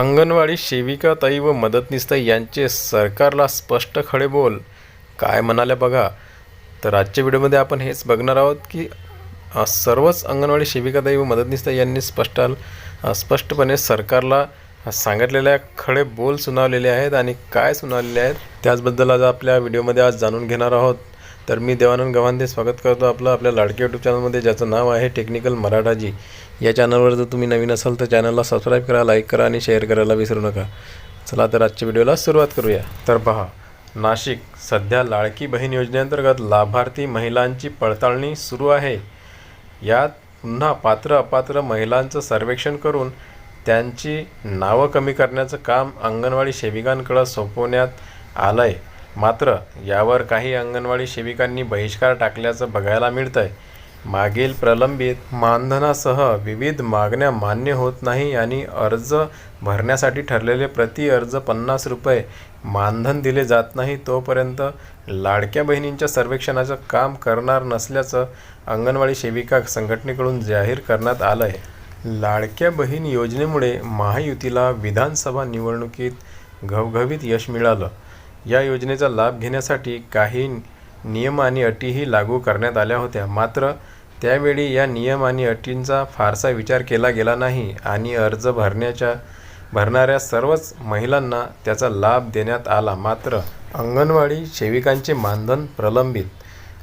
अंगणवाडी सेविका ताई व मदतनीसताई यांचे सरकारला स्पष्ट खडे बोल. काय म्हणाले बघा? तर आजच्या व्हिडिओमध्ये आपण हेच बघणार आहोत की सर्वच अंगणवाडी सेविका ताई व मदतनीसताई यांनी स्पष्ट स्पष्टपणे सरकारला सांगितलेल्या खडे बोल सुनावलेले आहेत आणि काय सुनावलेले आहेत त्याचबद्दल आज आपल्या व्हिडिओमध्ये आज जाणून घेणार आहोत. तर मी देवानंद गवांदे स्वागत करतो आपलं आपल्या लाडके यूट्यूब चॅनलमध्ये ज्याचं नाव आहे टेक्निकल मराठाजी या चॅनलवर जर तुम्ही नवीन असाल तर चॅनलला सबस्क्राईब करा लाईक करा आणि शेअर करायला विसरू नका. चला तर आजच्या व्हिडिओला सुरुवात करूया. तर पहा नाशिक सध्या लाडकी बहीण योजनेअंतर्गत लाभार्थी महिलांची पडताळणी सुरू आहे. यात पुन्हा पात्र अपात्र महिलांचं सर्वेक्षण करून त्यांची नावं कमी करण्याचं काम अंगणवाडी सेविकांकडं सोपवण्यात आलं आहे मात्र यावर काही अंगणवाडी सेविकांनी बहिष्कार टाकल्याचं बघायला मिळतं आहे मागील प्रलंबित मानधनासह विविध मागण्या मान्य होत नाही आणि अर्ज भरण्यासाठी ठरलेले प्रति अर्ज पन्नास रुपये मानधन दिले जात नाही तोपर्यंत लाडक्या बहिणींच्या सर्वेक्षणाचं काम करणार नसल्याचं अंगणवाडी सेविका संघटनेकडून जाहीर करण्यात आलं आहे लाडक्या बहीण योजनेमुळे महायुतीला विधानसभा निवडणुकीत घवघवीत यश मिळालं. या योजनेचा लाभ घेण्यासाठी काही नियम आणि अटीही लागू करण्यात आल्या होत्या. मात्र त्यावेळी या नियम आणि अटींचा फारसा विचार केला गेला नाही आणि अर्ज भरण्याच्या भरणाऱ्या सर्वच महिलांना त्याचा लाभ देण्यात आला. मात्र अंगणवाडी सेविकांचे मानधन प्रलंबित.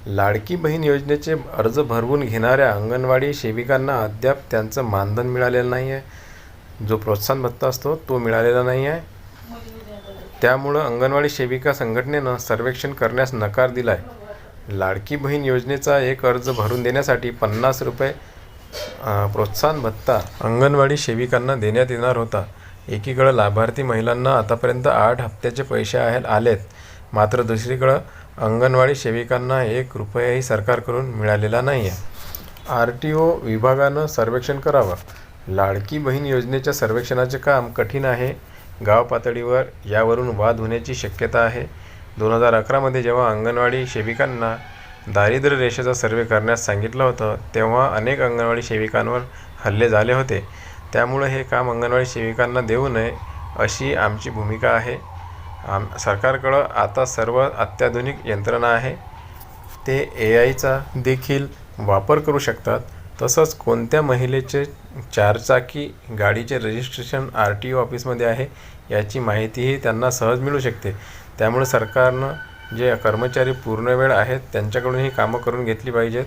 लाडकी बहीण योजनेचे अर्ज भरवून घेणाऱ्या अंगणवाडी सेविकांना अद्याप त्यांचं मानधन मिळालेलं नाही आहे जो प्रोत्साहन भत्ता असतो तो मिळालेला नाही आहे त्यामुळं अंगणवाडी सेविका संघटनेनं सर्वेक्षण करण्यास नकार दिला आहे लाडकी बहीण योजनेचा एक अर्ज भरून देण्यासाठी पन्नास रुपये प्रोत्साहन भत्ता अंगणवाडी सेविकांना देण्यात येणार होता. एकीकडं लाभार्थी महिलांना आतापर्यंत आठ हप्त्याचे पैसे आहे आलेत. मात्र दुसरीकडं अंगणवाडी सेविकांना एक रुपयाही सरकारकडून मिळालेला नाही आहे आर टी ओ विभागानं सर्वेक्षण करावं. लाडकी बहीण योजनेच्या सर्वेक्षणाचे काम कठीण आहे. गाव पातळीवर यावरून वाद होण्याची शक्यता आहे. दोन हजार अकरामध्ये जेव्हा अंगणवाडी सेविकांना दारिद्र्य रेषेचा सर्वे करण्यास सांगितलं होतं तेव्हा अनेक अंगणवाडी सेविकांवर हल्ले झाले होते. त्यामुळे हे काम अंगणवाडी सेविकांना देऊ नये अशी आमची भूमिका आहे. आम सरकारकडं आता सर्व अत्याधुनिक यंत्रणा आहे. ते ए आयचा देखील वापर करू शकतात. तसंच कोणत्या महिलेचे चारचाकी गाडीचे रजिस्ट्रेशन आर टी ओ ऑफिसमध्ये आहे याची माहितीही त्यांना सहज मिळू शकते. त्यामुळे सरकारनं जे कर्मचारी पूर्ण वेळ आहेत त्यांच्याकडून ही कामं करून घेतली पाहिजेत.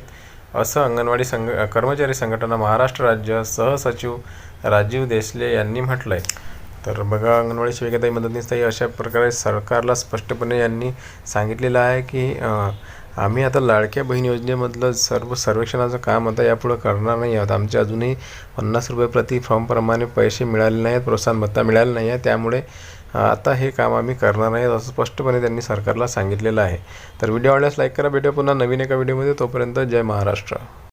असं अंगणवाडी संघ कर्मचारी संघटना महाराष्ट्र राज्य सहसचिव राजीव देसले यांनी म्हटलं आहे तर बघा अंगणवाडी सेविकाताई मदतनीसताई अशा प्रकारे सरकारला स्पष्टपणे यांनी सांगितलेलं आहे की आम्ही आता लाडक्या बहीण योजनेमधलं सर्व सर्वेक्षणाचं काम आता यापुढं करणार नाही आहोत. आमचे अजूनही पन्नास रुपये प्रति फॉर्मप्रमाणे पैसे मिळाले नाही आहेत प्रोत्साहन भत्ता मिळाला नाही आहे. त्यामुळे आता हे काम आम्ही करणार नाही असं स्पष्टपणे त्यांनी सरकारला सांगितलेलं आहे. तर व्हिडिओ आवडल्यास लाईक करा. भेटूया पुन्हा नवीन एका व्हिडिओमध्ये. तोपर्यंत जय महाराष्ट्र.